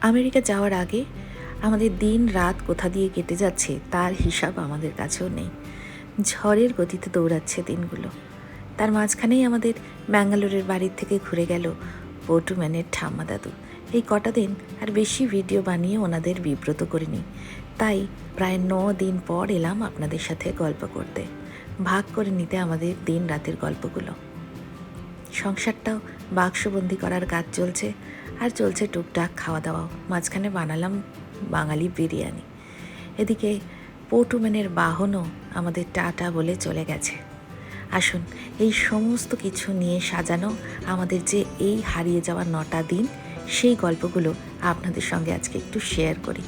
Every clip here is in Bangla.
আমেরিকা যাওয়ার আগে আমাদের দিন রাত কোথা দিয়ে কেটে যাচ্ছে তার হিসাব আমাদের কাছেও নেই। ঝড়ের গতিতে দৌড়াচ্ছে দিনগুলো। তার মাঝখানেই আমাদের ব্যাঙ্গালোরের বাড়ির থেকে ঘুরে গেল পটুম্যানের ঠাম্মা দাদু। এই কটা দিন আর বেশি ভিডিও বানিয়ে ওনাদের বিব্রত করিনি। তাই প্রায় ন দিন পর এলাম আপনাদের সাথে গল্প করতে। ভাগ করে নিতে আমাদের দিন রাতের গল্পগুলো। সংসারটাও বাক্সবন্দি করার কাজ চলছে। আর চলছে টুকটাক খাওয়া দাওয়া মাঝখানে বানালাম বাঙালি বিরিয়ানি। এদিকে পটুমেনের বাহনও আমাদের টাটা বলে চলে গেছে। আসুন, এই সমস্ত কিছু নিয়ে সাজানো আমাদের যে এই হারিয়ে যাওয়া নটা দিন, সেই গল্পগুলো আপনাদের সঙ্গে আজকে একটু শেয়ার করি।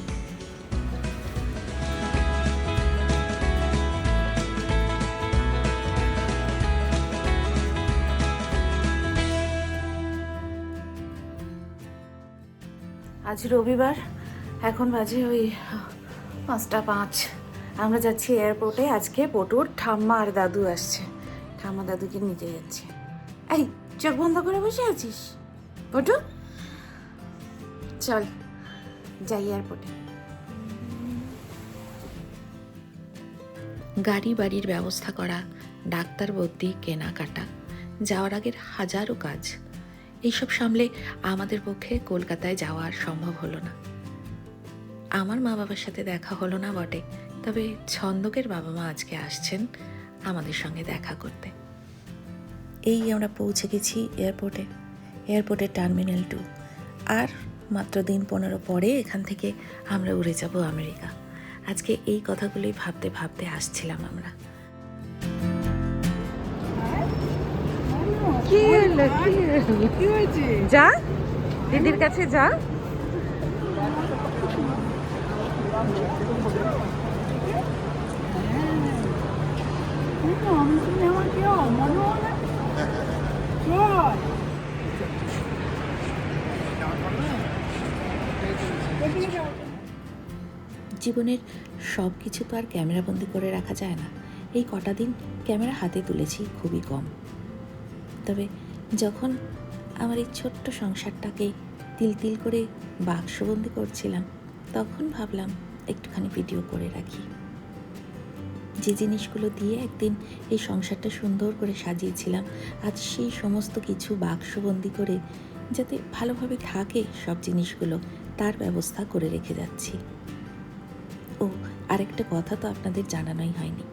আজ রবিবার। এখন বাজে ওই, পাঁচটা পাঁচ। আমরা যাচ্ছি এয়ারপোর্টে। আজকে পটুর ঠাম্মা আর দাদু আসছে। ঠাম্মা দাদুকে নিতে যাচ্ছে। এই, চোখ বন্ধ করে বসে আছিস? পটু? চল, যাই এয়ারপোর্টে। গাড়ি বাড়ির ব্যবস্থা করা, ডাক্তার ভর্তি কেনাকাটা। যাওয়ার আগের হাজারো কাজ। এইসব সামলে আমাদের পক্ষে কলকাতায় যাওয়া আর সম্ভব হলো না। আমার মা বাবার সাথে দেখা হলো না বটে, তবে ছন্দকের বাবা মা আজকে আসছেন আমাদের সঙ্গে দেখা করতে। এই আমরা পৌঁছে গেছি এয়ারপোর্টে এয়ারপোর্টের টার্মিনাল টু। আর মাত্র দিন পনেরো পরে এখান থেকে আমরা উড়ে যাব আমেরিকা। আজকে এই কথাগুলোই ভাবতে ভাবতে আসছিলাম আমরা। কি হলো? কি হয়েছে? যা দিদির কাছে যা। জীবনের সব কিছু তো আর ক্যামেরাবন্দি করে রাখা যায় না। এই কটা দিন ক্যামেরা হাতে তুলেছি খুবই কম। তবে যখন আমার এই ছোট্ট সংসারটাকে তিল তিল করে বাক্সবন্দি করছিলাম, তখন ভাবলাম একটুখানি ভিডিও করে রাখি। যে জিনিসগুলো দিয়ে একদিন এই সংসারটা সুন্দর করে সাজিয়েছিলাম, আজ সেই সমস্ত কিছু বাক্সবন্দি করে যাতে ভালোভাবে থাকে সব জিনিসগুলো, তার ব্যবস্থা করে রেখে যাচ্ছি। ও, আরেকটা কথা তো আপনাদের জানানোই হয়নি।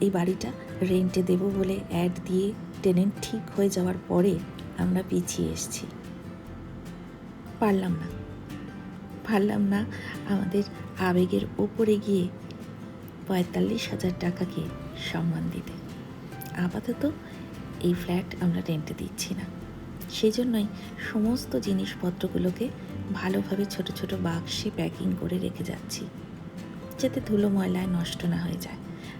এই বাড়িটা রেন্টে দেব বলে অ্যাড দিয়ে টেনেন্ট ঠিক হয়ে যাওয়ার পরে আমরা পিছিয়ে এসেছি। পারলাম না। পারলাম না আমাদের আবেগের ওপরে গিয়ে পঁয়তাল্লিশ হাজার টাকাকে সম্মান দিতে। আপাতত এই ফ্ল্যাট আমরা রেন্টে দিচ্ছি না। সেই জন্যই সমস্ত জিনিসপত্রগুলোকে ভালোভাবে ছোট ছোট বাক্সে প্যাকিং করে রেখে যাচ্ছি। যাতে ধুলো ময়লায় নষ্ট না হয়ে যায়।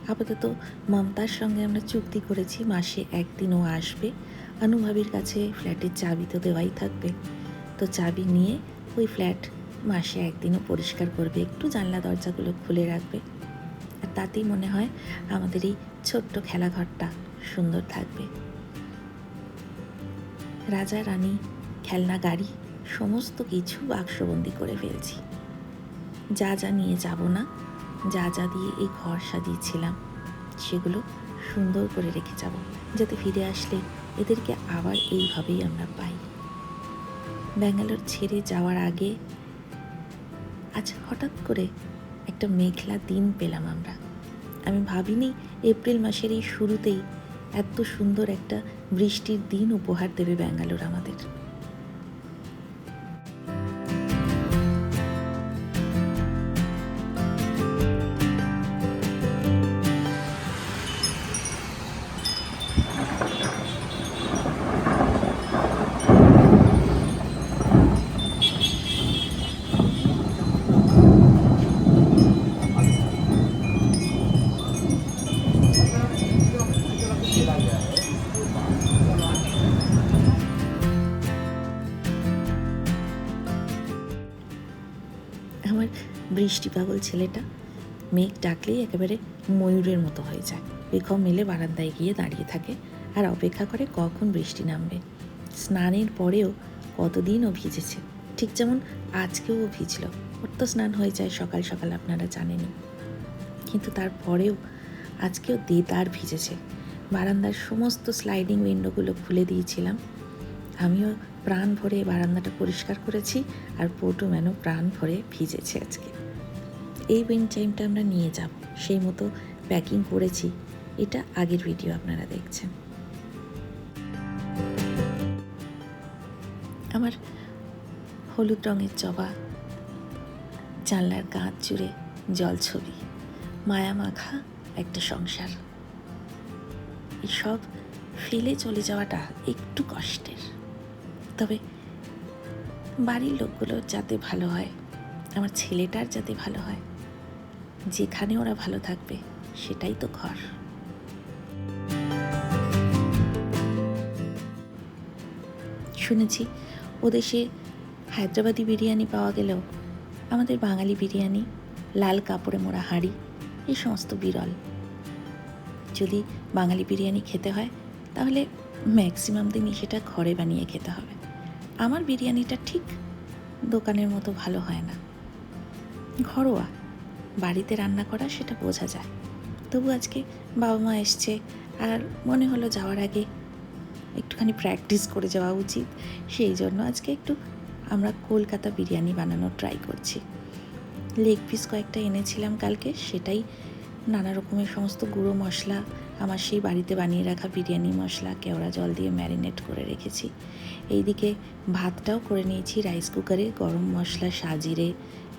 আপাতত মমতার সঙ্গে আমরা চুক্তি করেছি, মাসে একদিনও আসবে। অনুভাবির কাছে ফ্ল্যাটের চাবি তো দেওয়াই থাকবে। তো চাবি নিয়ে ওই ফ্ল্যাট মাসে একদিনও পরিষ্কার করবে, একটু জানলা দরজাগুলো খুলে রাখবে। আর তাতেই মনে হয় আমাদের এই ছোট্ট খেলাঘরটা সুন্দর থাকবে। রাজা, রানী, খেলনা, গাড়ি, সমস্ত কিছু বাক্সবন্দি করে ফেলছি। যা যা নিয়ে যাব না যা যা দিয়ে এই ঘর সাজিয়েছিলাম, সেগুলো সুন্দর করে রেখে যাব, যাতে ফিরে আসলে এদেরকে আবার এইভাবেই আমরা পাই। ব্যাঙ্গালোর ছেড়ে যাওয়ার আগে আজ হঠাৎ করে একটা মেঘলা দিন পেলাম আমরা। আমি ভাবিনি এপ্রিল মাসের এই শুরুতেই এত সুন্দর একটা বৃষ্টির দিন উপহার দেবে ব্যাঙ্গালোর আমাদের। বৃষ্টি পাগল ছেলেটা। মেঘ ডাকলেই একেবারে ময়ূরের মতো হয়ে যায়। বেখম মিলে বারান্দায় গিয়ে দাঁড়িয়ে থাকে আর অপেক্ষা করে কখন বৃষ্টি নামবে। স্নানের পরেও কতদিন ও ভিজেছে। ঠিক যেমন আজকেও ও ভিজলো। ওর তো স্নান হয়ে যায় সকাল সকাল, আপনারা জানেনই কিন্তু তারপরেও আজকেও দেদার ভিজেছে। বারান্দার সমস্ত স্লাইডিং উইন্ডোগুলো খুলে দিয়েছিলাম। আমিও প্রাণ ভরে বারান্দাটা পরিষ্কার করেছি আর পটু ম্যানও প্রাণ ভরে ভিজেছে আজকে। এই উইন্ড টাইমটা আমরা নিয়ে যাব। সেই মতো প্যাকিং করেছি। এটা আগের ভিডিও আপনারা দেখছেন। আমার হলুদ রঙের জবা, জানলার কাঁচ জুড়ে জল ছবি মায়া মাখা একটা সংসার। এসব ফেলে চলে যাওয়াটা একটু কষ্টের। তবে বাড়ির লোকগুলো যাতে ভালো হয়, আমার ছেলেটার যাতে ভালো হয় যেখানে ওরা ভালো থাকবে, সেটাই তো ঘর। শুনেছি, ওদেশে হায়দ্রাবাদি বিরিয়ানি পাওয়া গেলেও আমাদের বাঙালি বিরিয়ানি, লাল কাপড়ে মোড়া হাঁড়ি এই সমস্ত বিরল। যদি বাঙালি বিরিয়ানি খেতে হয়, তাহলে ম্যাক্সিমাম দিনই সেটা ঘরে বানিয়ে খেতে হবে। আমার বিরিয়ানিটা ঠিক দোকানের মতো ভালো হয় না। ঘরোয়া বাড়িতে রান্না করা সেটা বোঝা যায়। তবু আজকে বাবা মা এসছে আর মনে হলো যাওয়ার আগে একটুখানি প্র্যাকটিস করে যাওয়া উচিত। সেই জন্য আজকে একটু আমরা কলকাতা বিরিয়ানি বানানোর ট্রাই করছি। লেগ পিস কয়েকটা এনেছিলাম কালকে, সেটাই নানা রকমের সমস্ত গুঁড়ো মশলা, আমার সেই বাড়িতে বানিয়ে রাখা বিরিয়ানি মশলা, কেওড়া জল দিয়ে ম্যারিনেট করে রেখেছি। এইদিকে ভাতটাও করে নিয়েছি রাইস কুকারে গরম মশলা সাজিরে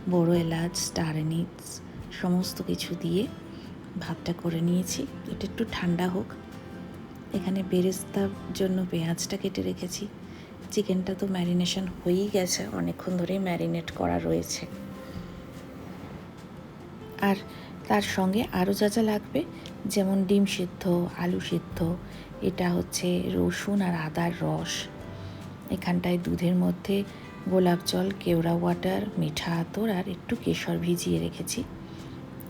বড় এলাচ স্টার এনিটস সমস্ত কিছু দিয়ে ভাতটা করে নিয়েছি। এটা একটু ঠান্ডা হোক। এখানে বেরেস্তার জন্য পেঁয়াজটা কেটে রেখেছি। চিকেনটা তো ম্যারিনেশন হয়েই গেছে। অনেকক্ষণ ধরেই ম্যারিনেট করা রয়েছে। আর তার সঙ্গে আরও যা যা লাগবে, যেমন ডিম সিদ্ধ, আলু সিদ্ধ, এটা হচ্ছে রসুন আর আদার রস। এখানটায় দুধের মধ্যে গোলাপ জল, কেওড়া ওয়াটার মিঠা আতর আর একটু কেশর ভিজিয়ে রেখেছি।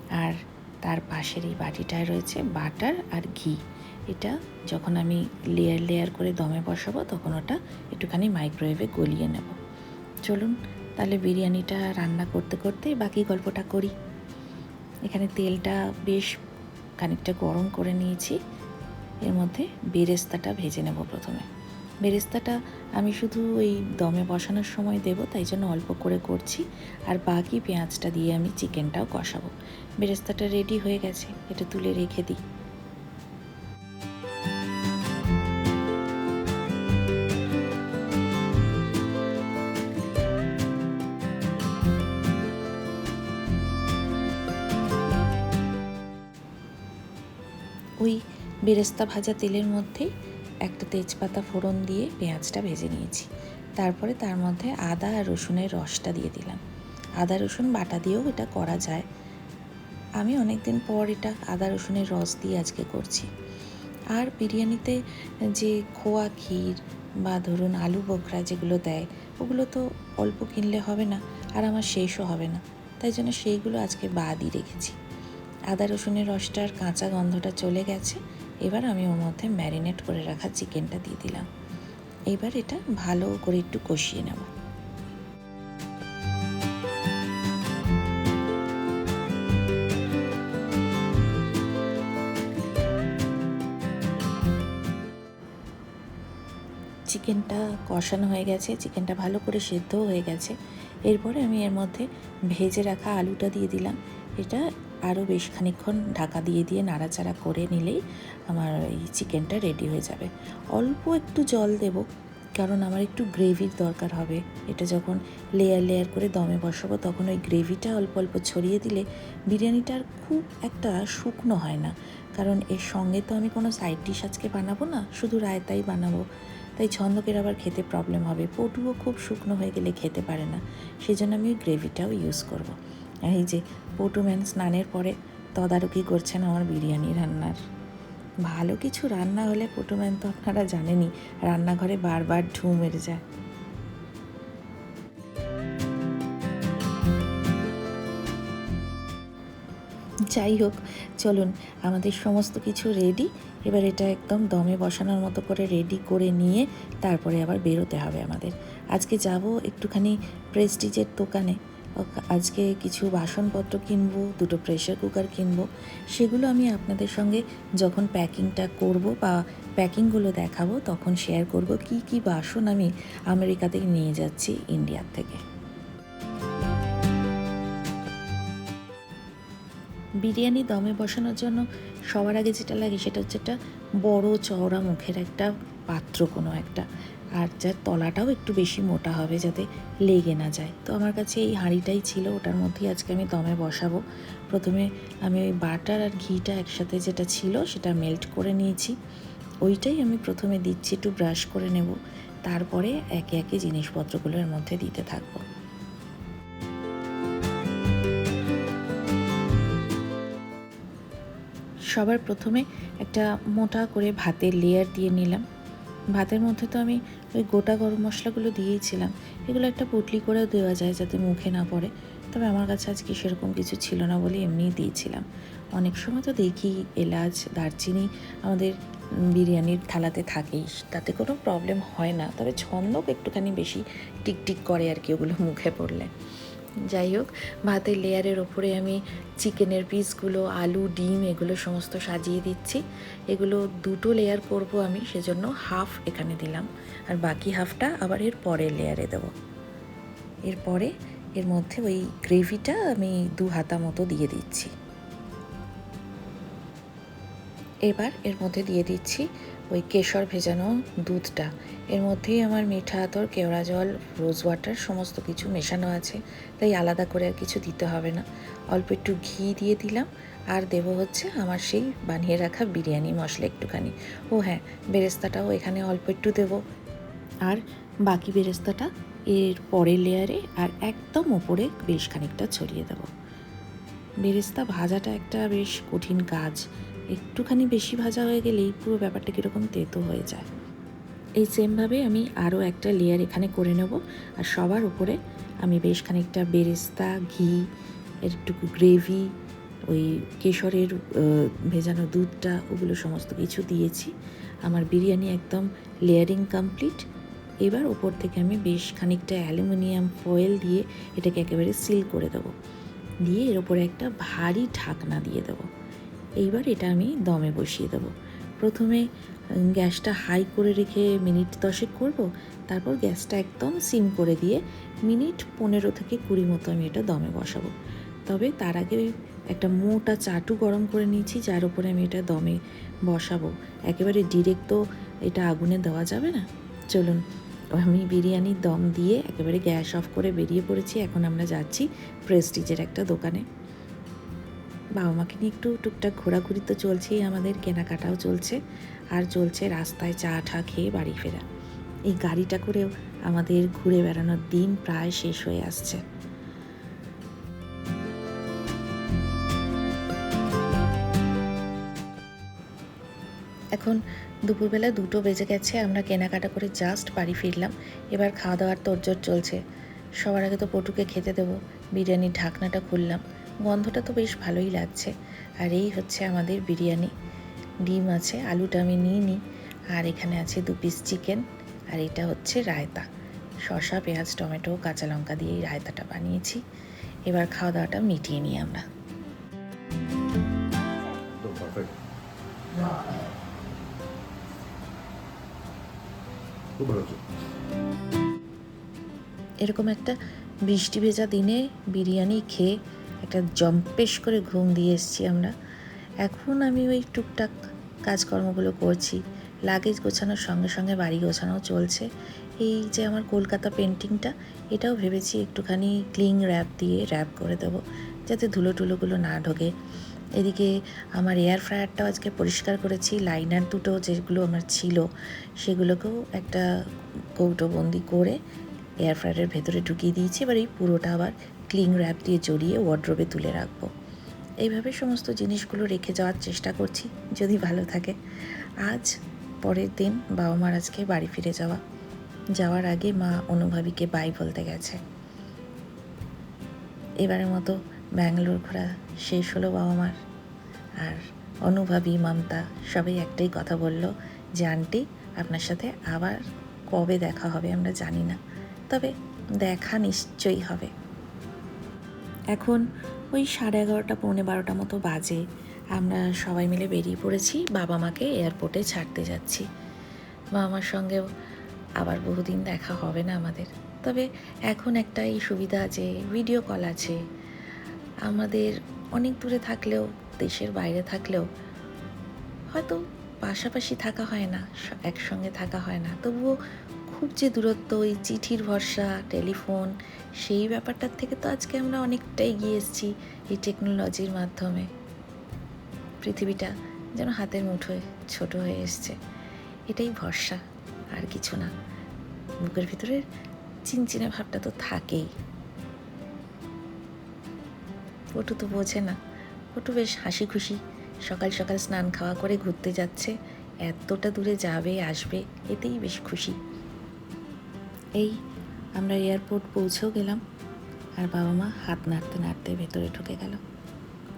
আর তার পাশের এই বাটিটায় রয়েছে বাটার আর ঘি। এটা যখন আমি লেয়ার লেয়ার করে দমে বসাবো, তখন ওটা একটুখানি মাইক্রোওয়েভে গলিয়ে নেব। চলুন তাহলে বিরিয়ানিটা রান্না করতে করতে বাকি গল্পটা করি। এখানে তেলটা বেশ খানিকটা গরম করে নিয়েছি। এর মধ্যে বেরেস্তাটা ভেজে নেব প্রথমে। বেরেস্তাটা আমি শুধু ওই দমে বসানোর সময় দেব, তাই জন্য অল্প করে করছি। আর বাকি পেঁয়াজটা দিয়ে আমি চিকেনটাও কষাবো। বেরেস্তাটা রেডি হয়ে গেছে, এটা তুলে রেখে দিই। ওই বেরেস্তা ভাজা তেলের মধ্যেই একটা তেজপাতা ফোড়ন দিয়ে পেঁয়াজটা ভেজে নিয়েছি। তারপরে তার মধ্যে আদা আর রসুনের রসটা দিয়ে দিলাম। আদা, রসুন বাটা দিয়েও এটা করা যায়। আমি অনেক দিন পর এটা আদা, রসুনের রস দিয়ে আজকে করছি। আর বিরিয়ানিতে যে খোয়া ক্ষীর বা ধরুন আলু বোখরা যেগুলো দেয়, ওগুলো তো অল্প কিনলে হবে না আর আমার শেষও হবে না। তাই জন্য সেইগুলো আজকে বাদই রেখেছি। আদা, রসুনের রসটার কাঁচা গন্ধটা চলে গেছে। এবার আমি ওর মধ্যে ম্যারিনেট করে রাখা চিকেনটা দিয়ে দিলাম। এবার এটা ভালো করে একটু কষিয়ে নেব। চিকেনটা কষানো হয়ে গেছে, চিকেনটা ভালো করে সেদ্ধও হয়ে গেছে। এরপরে আমি এর মধ্যে ভেজে রাখা আলুটা দিয়ে দিলাম। এটা আরও বেশ খানিকক্ষণ ঢাকা দিয়ে দিয়ে নাড়াচাড়া করে নিলেই আমার এই চিকেনটা রেডি হয়ে যাবে। অল্প একটু জল দেব, কারণ আমার একটু গ্রেভির দরকার হবে। এটা যখন লেয়ার লেয়ার করে দমে বসাবো, তখন ওই গ্রেভিটা অল্প অল্প ছড়িয়ে দিলে বিরিয়ানিটা আর খুব একটা শুকনো হয় না। কারণ এর সঙ্গে তো আমি কোনো সাইড ডিশ আজকে বানাবো না, শুধু রায়তাই বানাবো। তাই ছন্দকের আবার খেতে প্রবলেম হবে। পটুও খুব শুকনো হয়ে গেলে খেতে পারে না। সেই জন্য আমি ওই গ্রেভিটাও ইউজ করব। এই যে পটু ম্যান স্নানের পরে তদারকি করছেন আমার বিরিয়ানি রান্নার। ভালো কিছু রান্না হলে পটু ম্যান তো আপনারা জানেনই, রান্নাঘরে বারবার ঢু মেরে যায়। যাই হোক, চলুন, আমাদের সমস্ত কিছু রেডি এবার এটা একদম দমে বসানোর মতো করে রেডি করে নিয়ে তারপরে আবার বেরোতে হবে আমাদের। আজকে যাব একটুখানি প্রেস্টিজের দোকানে। আজকে কিছু বাসনপত্র কিনবো, দুটো প্রেশার কুকার কিনবো, সেগুলো আমি আপনাদের সঙ্গে যখন প্যাকিংটা করব বা প্যাকিংগুলো দেখাবো তখন শেয়ার করব কি কি বাসন আমি আমেরিকা থেকে নিয়ে যাচ্ছি ইন্ডিয়ার থেকে। বিরিয়ানি দমে বসানোর জন্য সবার আগে যেটা লাগে সেটা হচ্ছে একটা বড় চওড়া মুখের একটা পাত্র কোনো একটা। আর যার তলাটাও একটু বেশি মোটা হবে যাতে লেগে না যায়। তো আমার কাছে এই হাঁড়িটাই ছিল, ওটার মধ্যেই আজকে আমি দমে বসাবো। প্রথমে আমি ওই বাটার আর ঘিটা একসাথে যেটা ছিল, সেটা মেল্ট করে নিয়েছি। ওইটাই আমি প্রথমে দিচ্ছি, একটু ব্রাশ করে নেব। তারপরে একে একে জিনিসপত্রগুলো এর মধ্যে দিতে থাকব। সবার প্রথমে একটা মোটা করে ভাতের লেয়ার দিয়ে নিলাম। ভাতের মধ্যে তো আমি ওই গোটা গরম মশলাগুলো দিয়েইছিলাম। এগুলো একটা পুটলি করেও দেওয়া যায় যাতে মুখে না পড়ে। তবে আমার কাছে আজকে সেরকম কিছু ছিল না বলে এমনিই দিয়েছিলাম। অনেক সময় তো দেখি এলাচ, দারচিনি আমাদের বিরিয়ানির থালাতে থাকেই। তাতে কোনো প্রবলেম হয় না। তবে ছন্দক একটুখানি বেশি টিকটিক করে আর কি ওগুলো মুখে পড়লে। যাই হোক, ভাতের লেয়ারের ওপরে আমি চিকেনের পিসগুলো, আলু, ডিম এগুলো সমস্ত সাজিয়ে দিচ্ছি। এগুলো দুটো লেয়ার করব আমি, সেজন্য হাফ এখানে দিলাম। আর বাকি হাফটা আবার এর পরের লেয়ারে দেবো। এরপরে এর মধ্যে ওই গ্রেভিটা আমি দু হাতা মতো দিয়ে দিচ্ছি। এবার এর মধ্যে দিয়ে দিচ্ছি ওই কেশর ভেজানো দুধটা। এর মধ্যেই আমার মিঠা আতর, কেওড়া জল রোজ ওয়াটার সমস্ত কিছু মেশানো আছে। তাই আলাদা করে আর কিছু দিতে হবে না। অল্প একটু ঘি দিয়ে দিলাম। আর দেবো হচ্ছে আমার সেই বানিয়ে রাখা বিরিয়ানি মশলা একটুখানি। ও হ্যাঁ বেরেস্তাটাও এখানে অল্প একটু দেবো। আর বাকি বেরেস্তাটা এর পরের লেয়ারে আর একদম ওপরে বেশ খানিকটা ছড়িয়ে দেবো। বেরেস্তা ভাজাটা একটা বেশ কঠিন কাজ। একটুখানি বেশি ভাজা হয়ে গেলেই পুরো ব্যাপারটা কীরকম তেতো হয়ে যায়। এই সেমভাবে আমি আরও একটা লেয়ার এখানে করে নেব আর সবার উপরে আমি বেশ খানিকটা বেরেস্তা, ঘি একটুকু গ্রেভি ওই কেশরের ভেজানো দুধটা, ওগুলো সমস্ত কিছু দিয়েছি। আমার বিরিয়ানি একদম লেয়ারিং কমপ্লিট এবার ওপর থেকে আমি বেশ খানিকটা অ্যালুমিনিয়াম ফয়েল দিয়ে এটাকে একেবারে সিল করে দেবো। দিয়ে এর ওপরে একটা ভারী ঢাকনা দিয়ে দেবো। এইবার এটা আমি দমে বসিয়ে দেবো। প্রথমে গ্যাসটা হাই করে রেখে মিনিট দশেক করব। তারপর গ্যাসটা একদম সিম করে দিয়ে মিনিট পনেরো থেকে কুড়ি মতো আমি এটা দমে বসাবো। তবে তার আগে একটা মোটা চাটু গরম করে নিয়েছি, যার উপরে আমি এটা দমে বসাবো। একেবারে ডিরেক্ট তো এটা আগুনে দেওয়া যাবে না। চলুন, আমি বিরিয়ানির দম দিয়ে একেবারে গ্যাস অফ করে বেরিয়ে পড়েছি। এখন আমরা যাচ্ছি প্রেস্টিজের একটা দোকানে। বাবা মাকে নিয়ে একটু টুকটাক ঘোরাঘুরি তো চলছেই, আমাদের কেনাকাটাও চলছে। আর চলছে রাস্তায় চা ঠা খেয়ে বাড়ি ফেরা। এই গাড়িটা করেও আমাদের ঘুরে বেড়ানোর দিন প্রায় শেষ হয়ে আসছে। এখন দুপুরবেলা দুটো বেজে গেছে, আমরা কেনাকাটা করে জাস্ট বাড়ি ফিরলাম। এবার খাওয়া দাওয়ার তোড়জোড় চলছে। সবার আগে তো পটুকে খেতে দেবো। বিরিয়ানির ঢাকনাটা খুললাম। গন্ধটা তো বেশ ভালোই লাগছে। আর এই হচ্ছে আমাদের বিরিয়ানি। ডিম আছে আলুটা আমি নিয়ে নিই। আর এখানে আছে দু পিস চিকেন আর এটা হচ্ছে রায়তা। শসা পেঁয়াজ টমেটো কাঁচা লঙ্কা দিয়ে এই রায়তাটা বানিয়েছি। এবার খাওয়া দাওয়াটা মিটিয়ে নিই আমরা। এরকম একটা বৃষ্টি ভেজা দিনে বিরিয়ানি খেয়ে একটা জম্পেশ করে ঘুম দিয়ে এসেছি আমরা। এখন আমি ওই টুকটাক কাজকর্মগুলো করছি। লাগেজ গোছানোর সঙ্গে সঙ্গে বাড়ি গোছানো চলছে। এই যে আমার কলকাতা পেন্টিংটা, এটাও ভেবেছি একটুখানি ক্লিং র্যাপ দিয়ে র্যাপ করে দেবো, যাতে ধুলো টুলোগুলো না ঢোকে। এদিকে আমার এয়ার ফ্রায়ারটাও আজকে পরিষ্কার করেছি, লাইনার দুটো যেগুলো আমার ছিল, সেগুলোকেও একটা কৌটোবন্দি করে এয়ার ফ্রায়ারের ভেতরে ঢুকিয়ে দিয়েছি। এবার এই পুরোটা আবার ক্লিং র্যাপ দিয়ে জড়িয়ে ওয়ার্ড্রোবে তুলে রাখব। এইভাবে সমস্ত জিনিসগুলো রেখে যাওয়ার চেষ্টা করছি, যদি ভালো থাকে। আজ পরের দিন বাবা মার আজকে বাড়ি ফিরে যাওয়া। যাওয়ার আগে মা অনুভাবীকে বাই বলতে গেছে। এবারের মতো ব্যাঙ্গালোর ঘোরা শেষ হলো বাবা মার আর অনুভাবী, মমতা সবাই একটাই কথা বলল যে, আন্টি, আপনার সাথে আবার কবে দেখা হবে আমরা জানি না। তবে দেখা নিশ্চয়ই হবে। এখন ওই সাড়ে এগারোটা, পৌনে বারোটা মতো বাজে। আমরা সবাই মিলে বেরিয়ে পড়েছি, বাবা মাকে এয়ারপোর্টে ছাড়তে যাচ্ছি। বাবা মার সঙ্গেও আবার বহুদিন দেখা হবে না আমাদের। তবে এখন একটা এই সুবিধা আছে ভিডিও কল আছে। আমাদের অনেক দূরে থাকলেও, দেশের বাইরে থাকলেও হয়তো পাশাপাশি থাকা হয় না একসঙ্গে থাকা হয় না। তবুও খুব যে দূরত্ব ওই চিঠির ভরসা, টেলিফোন, সেই ব্যাপারটার থেকে তো আজকে আমরা অনেকটাই গিয়ে এসেছি এই টেকনোলজির মাধ্যমে। পৃথিবীটা যেন হাতের মুঠোয় ছোট হয়ে এসছে। এটাই ভরসা, আর কিছু না। বুকের ভিতরে চিনচিনে ভাবটা তো থাকেই। পটু তো বোঝে না। পটু বেশ হাসি খুশি সকাল সকাল স্নান খাওয়া করে ঘুরতে যাচ্ছে। এতটা দূরে যাবে, আসবে, এতেই বেশ খুশি। এই, আমরা এয়ারপোর্ট পৌঁছেও গেলাম। আর বাবা মা হাত নাড়তে নাড়তে ভেতরে ঢুকে গেল।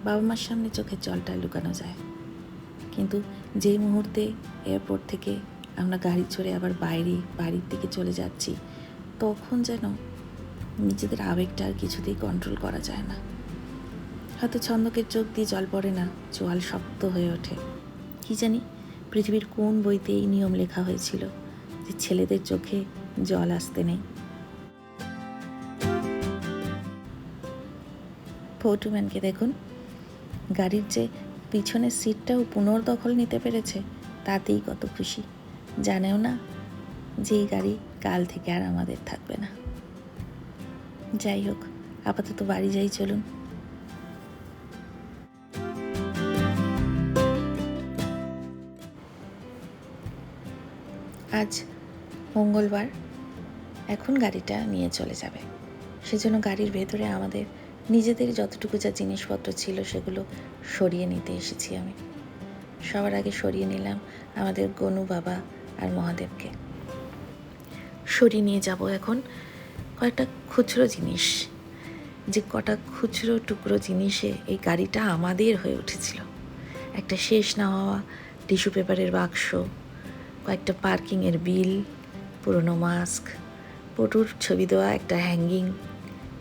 বাবা মার সামনে চোখের জলটা লুকানো যায়। কিন্তু যেই মুহূর্তে এয়ারপোর্ট থেকে আমরা গাড়ি চড়ে আবার বাইরে, বাড়ির দিকে চলে যাচ্ছি, তখন যেন নিজেদের আবেগটা আর কিছুতেই কন্ট্রোল করা যায় না। হয়তো ছন্দকের চোখ দিয়ে জল পড়ে না জল শক্ত হয়ে ওঠে। কি জানি পৃথিবীর কোন বইতে এই নিয়ম লেখা হয়েছিল যে ছেলেদের চোখে জল আসতে নেই। ফৌটুম্যানকে দেখুন, গাড়ির যে পিছনের সিটটাও পুনর্দখল নিতে পেরেছে, তাতেই কত খুশি। জানেও না যে এই গাড়ি কাল থেকে আর আমাদের থাকবে না। যাই হোক, আপাতত বাড়ি যাই, চলুন। আজ মঙ্গলবার। এখন গাড়িটা নিয়ে চলে যাবে। সেজন্য গাড়ির ভেতরে আমাদের নিজেদের যতটুকু যা জিনিসপত্র ছিল সেগুলো সরিয়ে নিতে এসেছি আমি। সবার আগে সরিয়ে নিলাম আমাদের গনু বাবা আর মহাদেবকে। সরিয়ে নিয়ে যাব এখন কয়েকটা খুচরো জিনিস। যে কটা খুচরো টুকরো জিনিসে এই গাড়িটা আমাদের হয়ে উঠেছিল। একটা শেষ না হওয়া টিস্যু পেপারের বাক্স, কয়েকটা পার্কিংয়ের বিল, পুরনো মাস্ক পটুর ছবি দেওয়া, একটা হ্যাঙ্গিং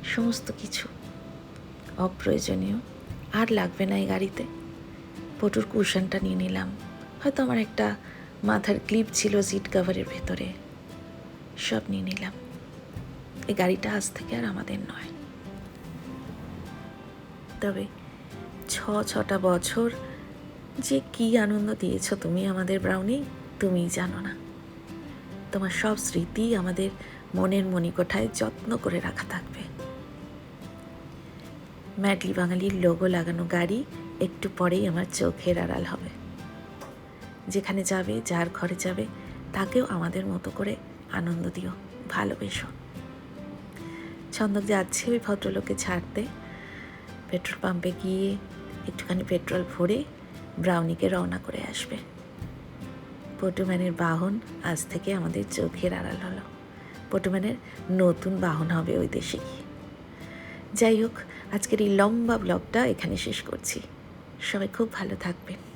সমস্ত কিছু অপ্রয়োজনীয়। আর লাগবে না এই গাড়িতে। পটুর কুশনটা নিয়ে নিলাম। হয়তো আমার একটা মাথার ক্লিপ ছিল সিট কাভারের ভেতরে। সব নিয়ে নিলাম। এই গাড়িটা আজ থেকে আর আমাদের নয়। তবে ছ, ছটা বছর যে কি আনন্দ দিয়েছ তুমি আমাদের ব্রাউনি তুমিই জানো না। তোমার সব স্মৃতি আমাদের মনের মণিকোঠায় যত্ন করে রাখা থাকবে। ম্যাডলি বাঙালির লোগো লাগানো গাড়ি একটু পরেই আমার চোখের আড়াল হবে। যেখানে যাবে, যার ঘরে যাবে, তাকেও আমাদের মতো করে আনন্দ দিও, ভালোবেসো। ছন্দক যাচ্ছে ওই ভদ্রলোকে ছাড়তে। পেট্রোল পাম্পে গিয়ে একটুখানি পেট্রোল ভরে ব্রাউনিকে রওনা করে আসবে। পটুম্যানের বাহন আজ থেকে আমাদের চোখের আড়াল হলো। পটুম্যানের নতুন বাহন হবে ওই দেশে যাই হোক, আজকের এই লম্বা ব্লগটা এখানে শেষ করছি। সবাই খুব ভালো থাকবেন।